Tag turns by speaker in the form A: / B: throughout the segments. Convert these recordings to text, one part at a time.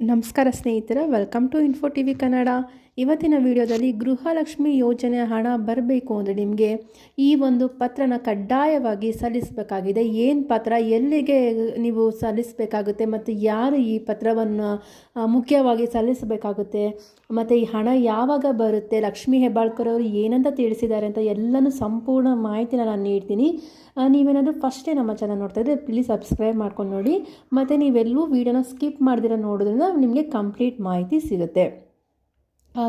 A: ನಮಸ್ಕಾರ ಸ್ನೇಹಿತರೆ welcome to info T V Kannada ಇವತ್ತಿನ ವಿಡಿಯೋದಲ್ಲಿ ಗೃಹಲಕ್ಷ್ಮಿ ಯೋಜನೆ ಹಣ ಬರಬೇಕು ಅಂದರೆ ನಿಮಗೆ ಈ ಒಂದು ಪತ್ರನ ಕಡ್ಡಾಯವಾಗಿ ಸಲ್ಲಿಸಬೇಕಾಗಿದೆ. ಏನು ಪತ್ರ, ಎಲ್ಲಿಗೆ ನೀವು ಸಲ್ಲಿಸಬೇಕಾಗುತ್ತೆ ಮತ್ತು ಯಾರು ಈ ಪತ್ರವನ್ನು ಮುಖ್ಯವಾಗಿ ಸಲ್ಲಿಸಬೇಕಾಗುತ್ತೆ ಮತ್ತು ಈ ಹಣ ಯಾವಾಗ ಬರುತ್ತೆ, ಲಕ್ಷ್ಮೀ ಹೆಬ್ಬಾಳ್ಕರ್ ಅವರು ಏನಂತ ತಿಳಿಸಿದ್ದಾರೆ ಅಂತ ಎಲ್ಲನೂ ಸಂಪೂರ್ಣ ಮಾಹಿತಿನ ನಾನು ನೀಡ್ತೀನಿ. ನೀವೇನಾದರೂ ಫಸ್ಟೇ ನಮ್ಮ ಚಾನಲ್ ನೋಡ್ತಾ ಇದ್ದರೆ ಪ್ಲೀಸ್ ಸಬ್ಸ್ಕ್ರೈಬ್ ಮಾಡ್ಕೊಂಡು ನೋಡಿ. ಮತ್ತು ನೀವೆಲ್ಲೂ ವೀಡಿಯೋನ ಸ್ಕಿಪ್ ಮಾಡ್ದಿರ ನೋಡೋದ್ರಿಂದ ನಿಮಗೆ ಕಂಪ್ಲೀಟ್ ಮಾಹಿತಿ ಸಿಗುತ್ತೆ.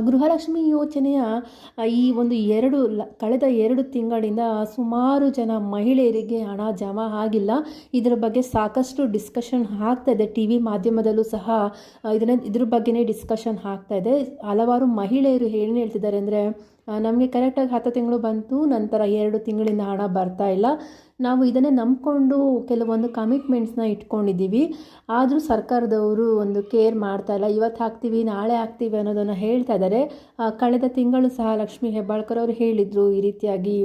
A: ಗೃಹಲಕ್ಷ್ಮಿ ಯೋಜನೆಯ ಈ ಒಂದು ಎರಡು ಕಳೆದ ಎರಡು ತಿಂಗಳಿಂದ ಸುಮಾರು ಜನ ಮಹಿಳೆಯರಿಗೆ ಹಣ ಜಮಾ ಆಗಿಲ್ಲ. ಇದರ ಬಗ್ಗೆ ಸಾಕಷ್ಟು ಡಿಸ್ಕಷನ್ ಆಗ್ತಾ ಇದೆ. ಟಿ ವಿ ಮಾಧ್ಯಮದಲ್ಲೂ ಸಹ ಇದನ್ನ, ಇದ್ರ ಬಗ್ಗೆನೇ ಡಿಸ್ಕಷನ್ ಆಗ್ತಾ ಇದೆ. ಹಲವಾರು ಮಹಿಳೆಯರು ಏನು ಹೇಳ್ತಿದ್ದಾರೆ ಅಂದರೆ ನಮಗೆ ಕರೆಕ್ಟಾಗಿ ಹತ್ತು ತಿಂಗಳು ಬಂತು, ನಂತರ ಎರಡು ತಿಂಗಳಿಂದ ಹಣ ಬರ್ತಾ ಇಲ್ಲ. ನಾವು ಇದನ್ನೇ ನಂಬಿಕೊಂಡು ಕೆಲವೊಂದು ಕಮಿಟ್ಮೆಂಟ್ಸ್ನ ಇಟ್ಕೊಂಡಿದ್ದೀವಿ. ಆದರೂ ಸರ್ಕಾರದವರು ಒಂದು ಕೇರ್ ಮಾಡ್ತಾ ಇಲ್ಲ. ಇವತ್ತು ಹಾಕ್ತೀವಿ, ನಾಳೆ ಹಾಕ್ತೀವಿ ಅನ್ನೋದನ್ನು ಹೇಳ್ತಾ ಇದ್ದಾರೆ. ಕಳೆದ ತಿಂಗಳು ಸಹ ಲಕ್ಷ್ಮೀ ಹೆಬ್ಬಾಳ್ಕರ್ ಅವರು ಹೇಳಿದರು, ಈ ರೀತಿಯಾಗಿ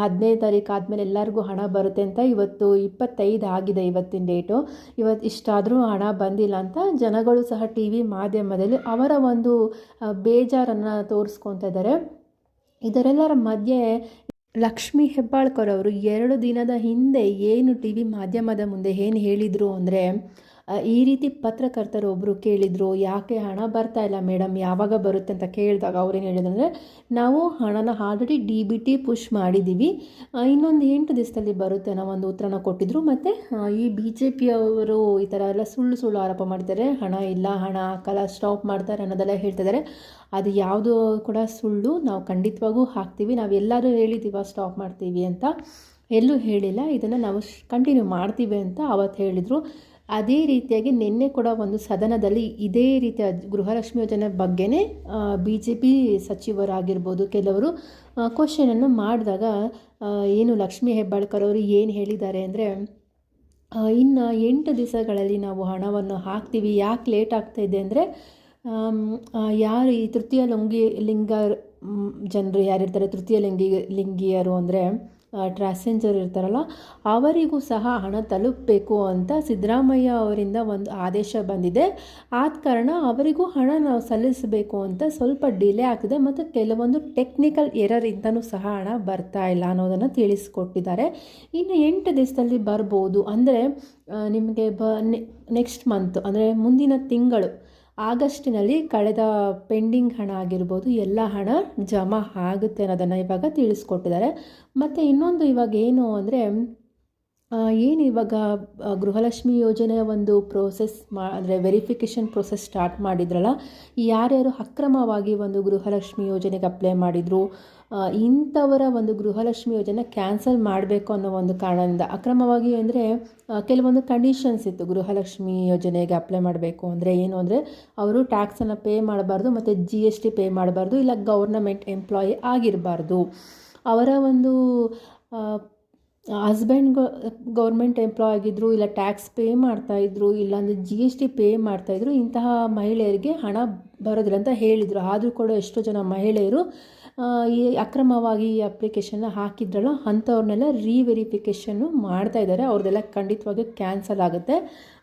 A: ಹದಿನೈದು ತಾರೀಕು ಆದಮೇಲೆ ಎಲ್ಲರಿಗೂ ಹಣ ಬರುತ್ತೆ ಅಂತ. ಇವತ್ತು ಇಪ್ಪತ್ತೈದು ಆಗಿದೆ ಇವತ್ತಿನ ಡೇಟು ಇವತ್ತು ಇಷ್ಟಾದರೂ ಹಣ ಬಂದಿಲ್ಲ ಅಂತ ಜನಗಳು ಸಹ ಟಿ ವಿ ಮಾಧ್ಯಮದಲ್ಲಿ ಅವರ ಒಂದು ಬೇಜಾರನ್ನು ತೋರಿಸ್ಕೊತಾ ಇದ್ದಾರೆ. ಇದರೆಲ್ಲರ ಮಧ್ಯೆ ಲಕ್ಷ್ಮಿ ಹೆಬ್ಬಾಳ್ಕರ್ ಅವರು ಎರಡು ದಿನದ ಹಿಂದೆ ಏನು ಟಿ ವಿ ಮಾಧ್ಯಮದ ಮುಂದೆ ಏನು ಹೇಳಿದರು ಅಂದರೆ ಈ ರೀತಿ ಪತ್ರಕರ್ತರು ಒಬ್ಬರು ಕೇಳಿದರು, ಯಾಕೆ ಹಣ ಬರ್ತಾ ಇಲ್ಲ ಮೇಡಮ್ ಯಾವಾಗ ಬರುತ್ತೆ? ಅಂತ ಕೇಳಿದಾಗ ಅವ್ರೇನು ಹೇಳಿದ್ರು ಅಂದರೆ, ನಾವು ಹಣನ already D B T push ಮಾಡಿದ್ದೀವಿ ಇನ್ನೊಂದು ಎಂಟು ದಿವಸದಲ್ಲಿ ಬರುತ್ತೆ ಅನ್ನೋ ಒಂದು ಉತ್ತರನ ಕೊಟ್ಟಿದ್ರು. ಮತ್ತು ಈ ಬಿ ಜೆ ಪಿಯವರು ಈ ಥರ ಎಲ್ಲ ಸುಳ್ಳು ಸುಳ್ಳು ಆರೋಪ ಮಾಡ್ತಾರೆ. ಹಣ ಇಲ್ಲ, ಹಣ ಹಾಕಲ್ಲ ಸ್ಟಾಪ್ ಮಾಡ್ತಾರೆ ಅನ್ನೋದೆಲ್ಲ ಹೇಳ್ತಿದ್ದಾರೆ. ಅದು ಯಾವುದು ಕೂಡ ಸುಳ್ಳು. ನಾವು ಖಂಡಿತವಾಗೂ ಹಾಕ್ತೀವಿ. ನಾವು ಎಲ್ಲರೂ ಹೇಳಿದ್ದೀವ ಸ್ಟಾಪ್ ಮಾಡ್ತೀವಿ ಅಂತ. ಎಲ್ಲೂ ಹೇಳಿಲ್ಲ. ಇದನ್ನು ನಾವು ಕಂಟಿನ್ಯೂ ಮಾಡ್ತೀವಿ ಅಂತ ಅವತ್ತು ಹೇಳಿದರು. ಅದೇ ರೀತಿಯಾಗಿ ನಿನ್ನೆ ಕೂಡ ಒಂದು ಸದನದಲ್ಲಿ ಇದೇ ರೀತಿಯ ಗೃಹಲಕ್ಷ್ಮಿ ಯೋಜನೆ ಬಗ್ಗೆನೇ ಬಿ ಜೆ ಪಿ ಸಚಿವರಾಗಿರ್ಬೋದು ಕೆಲವರು ಕ್ವಶನನ್ನು ಮಾಡಿದಾಗ ಏನು ಲಕ್ಷ್ಮೀ ಹೆಬ್ಬಾಳ್ಕರ್ ಅವರು ಏನು ಹೇಳಿದ್ದಾರೆ ಅಂದರೆ ಇನ್ನು ಎಂಟು ದಿವಸಗಳಲ್ಲಿ ನಾವು ಹಣವನ್ನು ಹಾಕ್ತೀವಿ, ಯಾಕೆ ಲೇಟ್ ಆಗ್ತಾ ಇದೆ ಅಂದರೆ ಯಾರು ಈ ತೃತೀಯ ಲಿಂಗಿ ಲಿಂಗ ಜನರು ಯಾರಿರ್ತಾರೆ, ತೃತೀಯ ಲಿಂಗಿ, ಲಿಂಗಿಯರು ಅಂದರೆ ಟ್ರಾನ್ಸ್ಜೆಂಡರ್ ಇರ್ತಾರಲ್ಲ, ಅವರಿಗೂ ಸಹ ಹಣ ತಲುಪಬೇಕು ಅಂತ ಸಿದ್ದರಾಮಯ್ಯ ಅವರಿಂದ ಒಂದು ಆದೇಶ ಬಂದಿದೆ. ಆದ ಕಾರಣ ಅವರಿಗೂ ಹಣ ನಾವು ಸಲ್ಲಿಸಬೇಕು ಅಂತ ಸ್ವಲ್ಪ ಡಿಲೇ ಆಗ್ತಿದೆ ಮತ್ತು ಕೆಲವೊಂದು ಟೆಕ್ನಿಕಲ್ ಎರರ್ ಎರರಿಂದನೂ ಸಹ ಹಣ ಬರ್ತಾ ಇಲ್ಲ ಅನ್ನೋದನ್ನು ತಿಳಿಸ್ಕೊಟ್ಟಿದ್ದಾರೆ. ಇನ್ನು ಎಂಟು ದಿವಸದಲ್ಲಿ ಬರ್ಬೋದು. ಅಂದರೆ ನಿಮಗೆ ಬ ನೆಕ್ಸ್ಟ್ ಮಂತ್ ಅಂದರೆ ಮುಂದಿನ ತಿಂಗಳು ಆಗಸ್ಟಿನಲ್ಲಿ ಕಳೆದ ಪೆಂಡಿಂಗ್ ಹಣ ಆಗಿರ್ಬೋದು, ಎಲ್ಲ ಹಣ ಜಮಾ ಆಗುತ್ತೆ ಅನ್ನೋದನ್ನು ಇವಾಗ ತಿಳಿಸ್ಕೊಟ್ಟಿದ್ದಾರೆ. ಮತ್ತು ಇನ್ನೊಂದು ಇವಾಗ ಏನು ಅಂದರೆ ಏನು ಇವಾಗ ಗೃಹಲಕ್ಷ್ಮಿ ಯೋಜನೆಯ ಒಂದು ಪ್ರೋಸೆಸ್ ಮಾ, ಅಂದರೆ ವೆರಿಫಿಕೇಷನ್ ಪ್ರೋಸೆಸ್ ಸ್ಟಾರ್ಟ್ ಮಾಡಿದ್ರಲ್ಲ ಯಾರ್ಯಾರು ಅಕ್ರಮವಾಗಿ ಒಂದು ಗೃಹಲಕ್ಷ್ಮಿ ಯೋಜನೆಗೆ ಅಪ್ಲೈ ಮಾಡಿದರು ಇಂಥವರ ಒಂದು ಗೃಹಲಕ್ಷ್ಮಿ ಯೋಜನೆ ಕ್ಯಾನ್ಸಲ್ ಮಾಡಬೇಕು ಅನ್ನೋ ಒಂದು ಕಾರಣದಿಂದ, ಅಕ್ರಮವಾಗಿ ಅಂದರೆ ಕೆಲವೊಂದು ಕಂಡೀಷನ್ಸ್ ಇತ್ತು, ಗೃಹಲಕ್ಷ್ಮಿ ಯೋಜನೆಗೆ ಅಪ್ಲೈ ಮಾಡಬೇಕು ಅಂದರೆ ಏನು ಅಂದರೆ, ಅವರು ಟ್ಯಾಕ್ಸನ್ನು ಪೇ ಮಾಡಬಾರ್ದು, ಮತ್ತು ಜಿ ಎಸ್ ಟಿ ಪೇ ಮಾಡಬಾರ್ದು, ಇಲ್ಲ ಗೌರ್ನಮೆಂಟ್ ಎಂಪ್ಲಾಯಿ ಆಗಿರಬಾರ್ದು. ಅವರ ಒಂದು ಆ, ಹಸ್ಬೆಂಡ್ ಗೌರ್ಮೆಂಟ್ ಎಂಪ್ಲಾಯ್ ಆಗಿದ್ದರು ಇಲ್ಲ ಟ್ಯಾಕ್ಸ್ ಪೇ ಮಾಡ್ತಾಯಿದ್ರು ಇಲ್ಲಾಂದರೆ ಜಿ ಎಸ್ ಟಿ ಪೇ ಮಾಡ್ತಾಯಿದ್ರು ಇಂತಹ ಮಹಿಳೆಯರಿಗೆ ಹಣ ಬರೋದಿಲ್ಲ ಅಂತ ಹೇಳಿದರು. ಆದರೂ ಕೂಡ ಎಷ್ಟೋ ಜನ ಮಹಿಳೆಯರು ಈ ಅಕ್ರಮವಾಗಿ ಈ ಅಪ್ಲಿಕೇಶನ್ನ ಹಾಕಿದ್ರಲ್ಲ ಅಂಥವ್ರನ್ನೆಲ್ಲ ರೀವೆರಿಫಿಕೇಷನ್ನು ಮಾಡ್ತಾ ಇದ್ದಾರೆ. ಅವ್ರದ್ದೆಲ್ಲ ಖಂಡಿತವಾಗಿ ಕ್ಯಾನ್ಸಲ್ ಆಗುತ್ತೆ.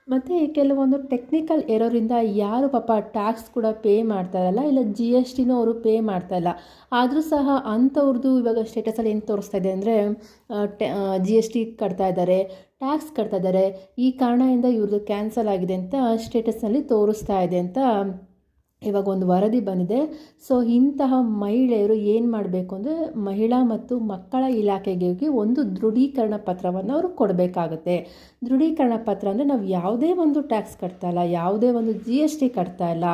A: ಮತ್ತು ಕೆಲವೊಂದು ಟೆಕ್ನಿಕಲ್ ಎರರಿಂದ ಯಾರು ಪಾಪ ಟ್ಯಾಕ್ಸ್ ಕೂಡ ಪೇ ಮಾಡ್ತಾ ಇರಲ್ಲ, ಇಲ್ಲ ಜಿ ಎಸ್ ಟಿನೂ ಅವರು ಪೇ ಮಾಡ್ತಾ ಇಲ್ಲ. ಆದರೂ ಸಹ ಅಂಥವ್ರದ್ದು ಇವಾಗ ಸ್ಟೇಟಸಲ್ಲಿ ಏನು ತೋರಿಸ್ತಾ ಇದೆ ಅಂದರೆ ಜಿ ಎಸ್ ಟಿ ಕಟ್ತಾ ಇದ್ದಾರೆ ಟ್ಯಾಕ್ಸ್ ಕಟ್ತಾ ಇದ್ದಾರೆ, ಈ ಕಾರಣದಿಂದ ಇವ್ರದ್ದು ಕ್ಯಾನ್ಸಲ್ ಆಗಿದೆ ಅಂತ ಸ್ಟೇಟಸ್ನಲ್ಲಿ ತೋರಿಸ್ತಾ ಇದೆ ಅಂತ ಇವಾಗ ಒಂದು ವರದಿ ಬಂದಿದೆ. ಸೊ ಇಂತಹ ಮಹಿಳೆಯರು ಏನು ಮಾಡಬೇಕು ಅಂದರೆ ಮಹಿಳಾ ಮತ್ತು ಮಕ್ಕಳ ಇಲಾಖೆಗೆ ಹೋಗಿ ಒಂದು ದೃಢೀಕರಣ ಪತ್ರವನ್ನು ಅವರು ಕೊಡಬೇಕಾಗುತ್ತೆ. ದೃಢೀಕರಣ ಪತ್ರ ಅಂದರೆ ನಾವು ಯಾವುದೇ ಒಂದು ಟ್ಯಾಕ್ಸ್ ಕಟ್ತಾ ಇಲ್ಲ, ಯಾವುದೇ ಒಂದು ಜಿ ಎಸ್ ಟಿ ಕಟ್ತಾ ಇಲ್ಲ.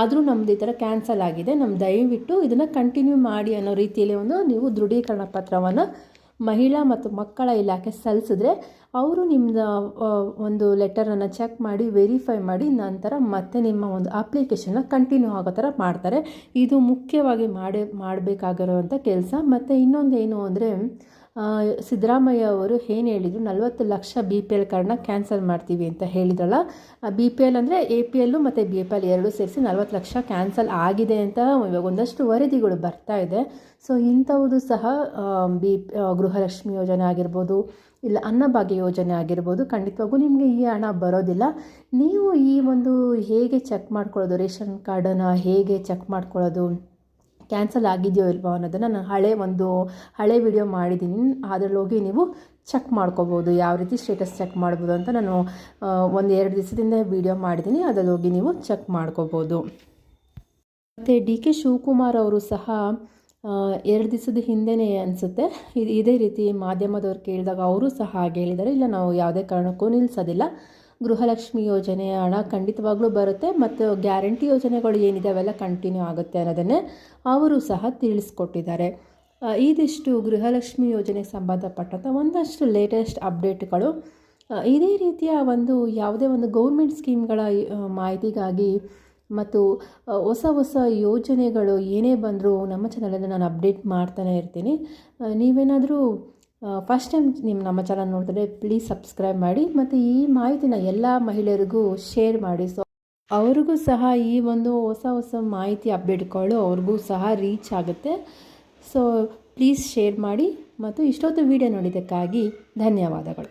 A: ಆದರೂ ನಮ್ಮದು ಈ ಥರ ಕ್ಯಾನ್ಸಲ್ ಆಗಿದೆ. ನಮ್ಮ ದಯವಿಟ್ಟು ಇದನ್ನು ಕಂಟಿನ್ಯೂ ಮಾಡಿ ಅನ್ನೋ ರೀತಿಯಲ್ಲಿ ಒಂದು ನೀವು ದೃಢೀಕರಣ ಪತ್ರವನ್ನು ಮಹಿಳಾ ಮತ್ತು ಮಕ್ಕಳ ಇಲಾಖೆ ಸಲ್ಲಿಸಿದ್ರೆ ಅವರು ನಿಮ್ಮದು ಒಂದು ಲೆಟರನ್ನು ಚೆಕ್ ಮಾಡಿ ವೆರಿಫೈ ಮಾಡಿ, ನಂತರ ಮತ್ತೆ ನಿಮ್ಮ ಒಂದು ಅಪ್ಲಿಕೇಶನ್ನ ಕಂಟಿನ್ಯೂ ಆಗೋ ಥರ ಮಾಡ್ತಾರೆ. ಇದು ಮುಖ್ಯವಾಗಿ ಮಾಡಿ ಮಾಡಬೇಕಾಗಿರೋವಂಥ ಕೆಲಸ. ಮತ್ತು ಇನ್ನೊಂದು ಏನು ಅಂದರೆ ಸಿದ್ದರಾಮಯ್ಯ ಅವರು ಏನು ಹೇಳಿದರು, ನಲವತ್ತು ಲಕ್ಷ ಬಿ ಪಿ ಎಲ್ ಕಾರ್ಡ್ನ ಕ್ಯಾನ್ಸಲ್ ಮಾಡ್ತೀವಿ ಅಂತ ಹೇಳಿದ್ರಲ್ಲ ಬಿ ಪಿ ಎಲ್ ಅಂದರೆ ಎ ಪಿ ಎಲ್ಲು ಮತ್ತು ಬಿ ಪಿ ಎಲ್ ಎರಡೂ ಸೇರಿಸಿ ನಲ್ವತ್ತು ಲಕ್ಷ ಕ್ಯಾನ್ಸಲ್ ಆಗಿದೆ ಅಂತ ಇವಾಗ ಒಂದಷ್ಟು ವರದಿಗಳು ಬರ್ತಾ ಇದೆ. ಸೊ ಇಂಥವುದು ಸಹ ಬಿ ಗೃಹಲಕ್ಷ್ಮಿ ಯೋಜನೆ ಆಗಿರ್ಬೋದು, ಇಲ್ಲ ಅನ್ನಭಾಗ್ಯ ಯೋಜನೆ ಆಗಿರ್ಬೋದು, ಖಂಡಿತವಾಗೂ ನಿಮಗೆ ಈ ಹಣ ಬರೋದಿಲ್ಲ. ನೀವು ಈ ಒಂದು ಹೇಗೆ ಚೆಕ್ ಮಾಡ್ಕೊಳ್ಳೋದು, ರೇಷನ್ ಕಾರ್ಡನ್ನು ಹೇಗೆ ಚೆಕ್ ಮಾಡ್ಕೊಳ್ಳೋದು? ಕ್ಯಾನ್ಸಲ್ ಆಗಿದೆಯೋ ಇಲ್ವೋ ಅನ್ನೋದನ್ನು ನಾನು ಹಳೆ ಒಂದು ಹಳೆ ವಿಡಿಯೋ ಮಾಡಿದ್ದೀನಿ. ಅದರಲ್ಲಿ ನೀವು ಚೆಕ್ ಮಾಡ್ಕೋಬೋದು, ಯಾವ ರೀತಿ ಸ್ಟೇಟಸ್ ಚೆಕ್ ಮಾಡ್ಬೋದು ಅಂತ ನಾನು ಒಂದು ಎರಡು ದಿವಸದಿಂದ ವಿಡಿಯೋ ಮಾಡಿದ್ದೀನಿ. ಅದರಲ್ಲಿ ನೀವು ಚೆಕ್ ಮಾಡ್ಕೋಬೋದು. ಮತ್ತು ಡಿ ಕೆ ಶಿವಕುಮಾರ್ ಅವರು ಸಹ ಎರಡು ದಿವಸದ ಹಿಂದೆಯೇ ಅನಿಸುತ್ತೆ. ಇದು, ಇದೇ ರೀತಿ ಮಾಧ್ಯಮದವ್ರು ಕೇಳಿದಾಗ ಅವರು ಸಹ ಹಾಗೆ ಹೇಳಿದ್ದಾರೆ. ಇಲ್ಲ, ನಾವು ಯಾವುದೇ ಕಾರಣಕ್ಕೂ ನಿಲ್ಲಿಸೋದಿಲ್ಲ ಗೃಹಲಕ್ಷ್ಮಿ ಯೋಜನೆ ಹಣ ಖಂಡಿತವಾಗ್ಲೂ ಬರುತ್ತೆ ಮತ್ತು ಗ್ಯಾರಂಟಿ ಯೋಜನೆಗಳು ಏನಿದೆ ಅವೆಲ್ಲ ಕಂಟಿನ್ಯೂ ಆಗುತ್ತೆ ಅನ್ನೋದನ್ನೇ ಅವರು ಸಹ ತಿಳಿಸ್ಕೊಟ್ಟಿದ್ದಾರೆ. ಇದಿಷ್ಟು ಗೃಹಲಕ್ಷ್ಮಿ ಯೋಜನೆಗೆ ಸಂಬಂಧಪಟ್ಟಂಥ ಒಂದಷ್ಟು ಲೇಟೆಸ್ಟ್ ಅಪ್ಡೇಟ್ಗಳು ಇದೇ ರೀತಿಯ ಒಂದು ಯಾವುದೇ ಒಂದು ಗೌರ್ಮೆಂಟ್ ಸ್ಕೀಮ್ಗಳ ಮಾಹಿತಿಗಾಗಿ ಮತ್ತು ಹೊಸ ಹೊಸ ಯೋಜನೆಗಳು ಏನೇ ಬಂದರೂ ನಮ್ಮ ಚಾನಲಲ್ಲಿ ನಾನು ಅಪ್ಡೇಟ್ ಮಾಡ್ತಾನೆ ಇರ್ತೀನಿ. ನೀವೇನಾದರೂ ಫಸ್ಟ್ ಟೈಮ್ ನಿಮ್ಮ ನಮ್ಮ ಚಾನಲ್ ನೋಡಿದ್ರೆ ಪ್ಲೀಸ್ ಸಬ್ಸ್ಕ್ರೈಬ್ ಮಾಡಿ ಮತ್ತು ಈ ಮಾಹಿತಿನ ಎಲ್ಲ ಮಹಿಳೆಯರಿಗೂ ಶೇರ್ ಮಾಡಿ. ಸೊ ಅವ್ರಿಗೂ ಸಹ ಈ ಒಂದು ಹೊಸ ಹೊಸ ಮಾಹಿತಿ ಅಪ್ಡೇಟ್ಗಳು ಅವ್ರಿಗೂ ಸಹ ರೀಚ್ ಆಗುತ್ತೆ. ಸೊ ಪ್ಲೀಸ್ ಶೇರ್ ಮಾಡಿ ಮತ್ತು ಇಷ್ಟೊತ್ತು ವಿಡಿಯೋ ನೋಡಿದ್ದಕ್ಕಾಗಿ ಧನ್ಯವಾದಗಳು.